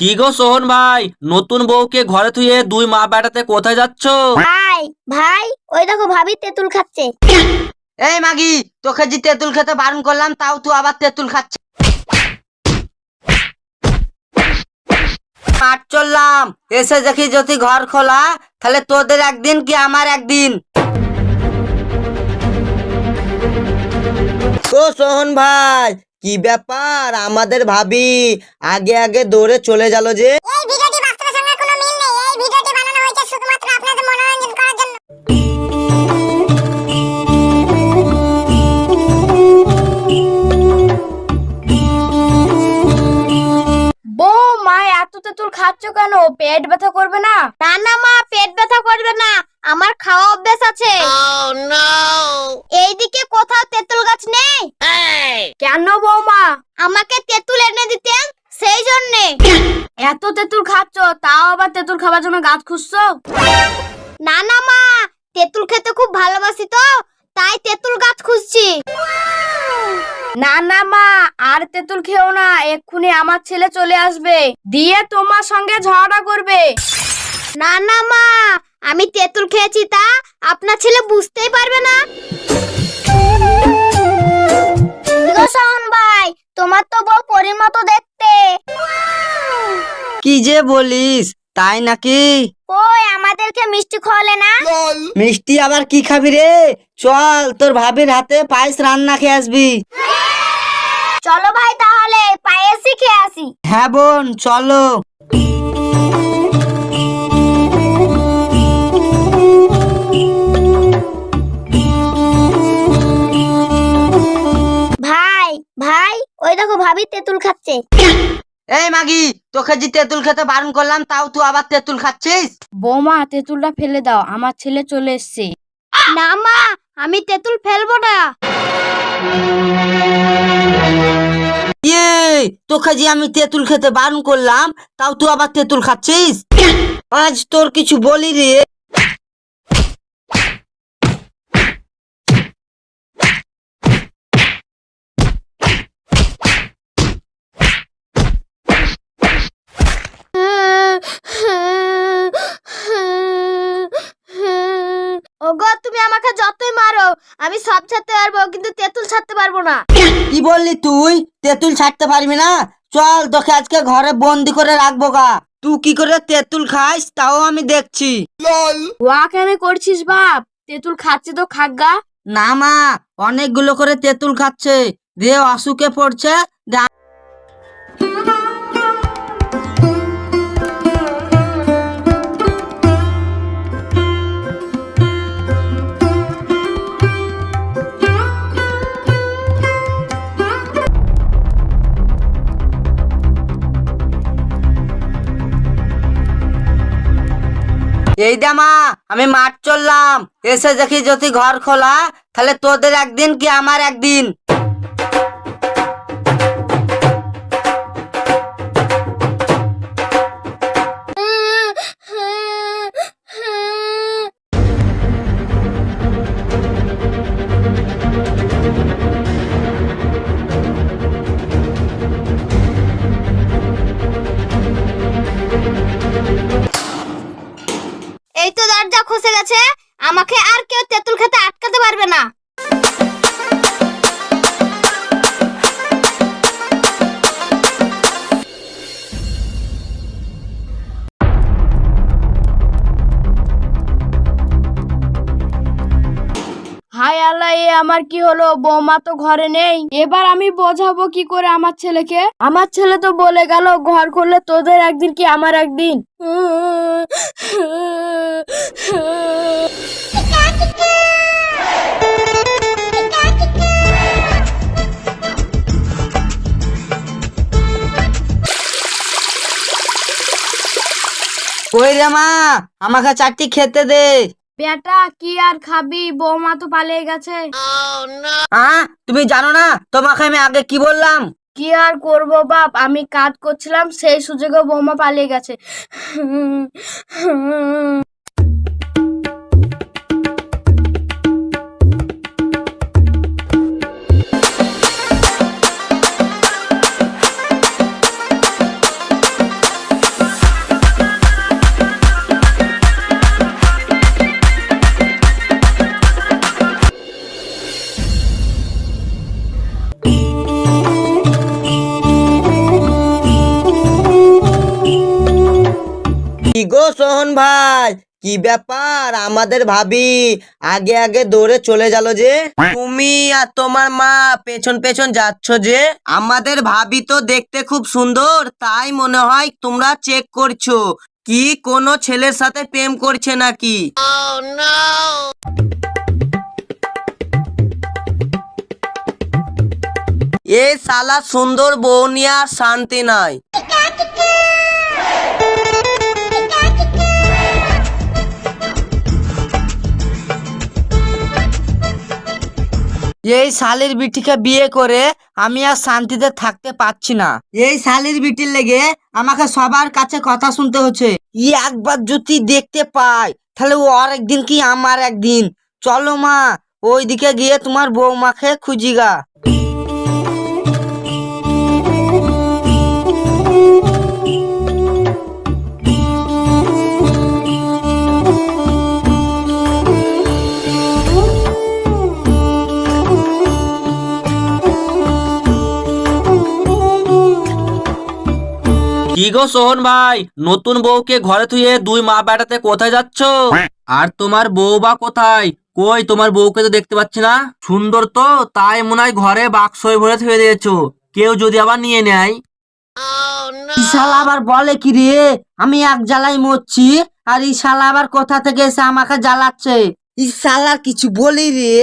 কি গো সোহন ভাই? নতুন বউকে ঘরে থুয়ে দুই মা বেটাতে কোথায় যাচ্ছ? ভাই ভাই ওই দেখো ভাবি তেঁতুল খাচ্ছে। এই মাগি তোকে যে তেঁতুল খেতে বারণ করলাম তাও তুই আবার তেঁতুল খাচ্ছিস মাঠ চললাম এসে দেখি যদি ঘর খোলা তাহলে তোদের একদিন কি আমার একদিন? ও সোহন ভাই কি ব্যাপার? আমাদের ভাবি আগে আগে দৌড়ে চলে গেল যে। এই ভিডিওটি বাস্তবের সঙ্গে কোনো মিল নেই। এই ভিডিওটি বানানো হয়েছে শুধুমাত্র আপনাদের মনোরঞ্জন করার জন্য। মা এত তেঁতুল খাচ্ছ কেন? পেট ব্যথা করবে না? না না মা পেট ব্যথা করবে না। আমার খাওয়া অভ্যেস আছে এইদিকে কোথাও তেঁতুল গাছ নেই কেন বৌমা আমাকে তেঁতুল এনে দিতেন সেই জন্যে এত তেঁতুল খাচ্ছ তাও আবার তেঁতুল খাবার জন্য গাছ খুঁজছো? না না মা তেঁতুল খেতে খুব ভালোবাসি তো তাই তেঁতুল গাছ খুঁজছি। না না মা আর তেঁতুল খেও না এক্ষুনি আমার ছেলে চলে আসবে দিয়ে তোমার সঙ্গে ঝগড়া করবে। না না মা আমি তেঁতুল খেয়েছি তা আপনার ছেলে বুঝতেই পারবে না। ভাই তোমার তো বউ পরির মতো দেখতে কি যে বলিস তাই নাকি? ওই আমাদেরকে মিষ্টি খাওয়ালে না? মিষ্টি আবার কি খাবি রে? চল তোর ভাবির হাতে পায়েস রান্না খেয়ে আসবি। চলো ভাই তাহলে পায়েসই খেয়ে আসি। হ্যাঁ বোন চলো। ওই দেখো ভাবি তেঁতুল খাচ্ছে। এই মাগি তোকে যে তেঁতুল খেতে বারণ করলাম তাও তুই আবার তেঁতুল খাচ্ছিস? বৌমা তেঁতুলটা ফেলে দাও আমার ছেলে চলে এসছে। না মা আমি তেঁতুল ফেলব না। ইয়ে তোকে যে আমি তেঁতুল খেতে বারণ করলাম তাও তুই আবার তেঁতুল খাচ্ছিস? আজ তোর কিছু বলি রে। ওগো তুমি আমাকে যতই মারো আমি সব ছাড়তে পারব কিন্তু তেঁতুল ছাড়তে পারব না। কি বললি তুই? তেঁতুল ছাড়তে পারবি না? চল তোকে আজকে ঘরে বন্দি করে রাখব গা। তুই কি করে তেঁতুল খাইস তাও আমি দেখছি। ওয়া কেন করছিস বাপ? তেঁতুল খাচ্ছে তো খাগা না মা অনেকগুলো করে তেঁতুল খাচ্ছে। দিয়ে অসুখে পড়ছে এই দামা আমি মাঠ চললাম। এসে দেখি যদি ঘর খোলা, তাহলে তোদের একদিন কি আমার একদিন? আমাকে আর কেউ তেঁতুল খেতে আটকাতে পারবে না। হাই আল্লাহ, এ আমার কি হলো? বৌমা তো ঘরে নেই। এবার আমি বোঝাবো কি করে আমার ছেলেকে। আমার ছেলে তো বলে গেল, ঘর করলে তোদের একদিন কি আমার একদিন? কই রে মা? আমাকে চারটি খেতে দে। বেটা কি আর খাবি? বৌমা তো পালিয়ে গেছে। হ্যাঁ তুমি জানো না? তোমাকে আমি আগে কি বললাম? কি আর করব বাপ? আমি কাজ করছিলাম সেই সুযোগে বৌমা পালিয়ে গেছে। সোহন ভাই, কি ব্যাপার? আমাদের ভাবি আগে আগে দৌড়ে চলে গেল যে। তুমি আর তোমার মা পেছন পেছন যাচ্ছ যে। আমাদের ভাবি তো দেখতে খুব সুন্দর, তাই মনে হয় তোমরা চেক করছ। কি কোনো ছেলের সাথে প্রেম করছে নাকি? এ সালা সুন্দর বউ নিয়ে শান্তি নাই। এই শালির বিটিকে বিয়ে করে আমি আর শান্তিতে থাকতে পারছি না। এই শালির বিটির লেগে আমাকে সবার কাছে কথা শুনতে হচ্ছে। ই একবার যদি দেখতে পাই তাহলে ও আর একদিন কি আমার একদিন? চলো মা ওইদিকে গিয়ে তোমার বৌমাকে খুঁজিগা কি গো সোহন ভাই নতুন বউকে ঘরে থুয়ে দুই মা বেটাতে কোথায় যাচ্ছ? আর তোমার বউ বা কোথায়? কই তোমার বউকে তো দেখতে পাচ্ছি না। সুন্দর তো তাই মনে হয় ঘরে বাক্সয় ভরে থুয়ে দিয়েছ। কেউ যদি আবার নিয়ে নেয়। ই শালা আবার বলে কি রে? আমি এক জ্বালাই মরছি আর ই শালা আবার কোথা থেকে এসে আমাকে জ্বালাচ্ছে? ই শালার কিছু বলি রে।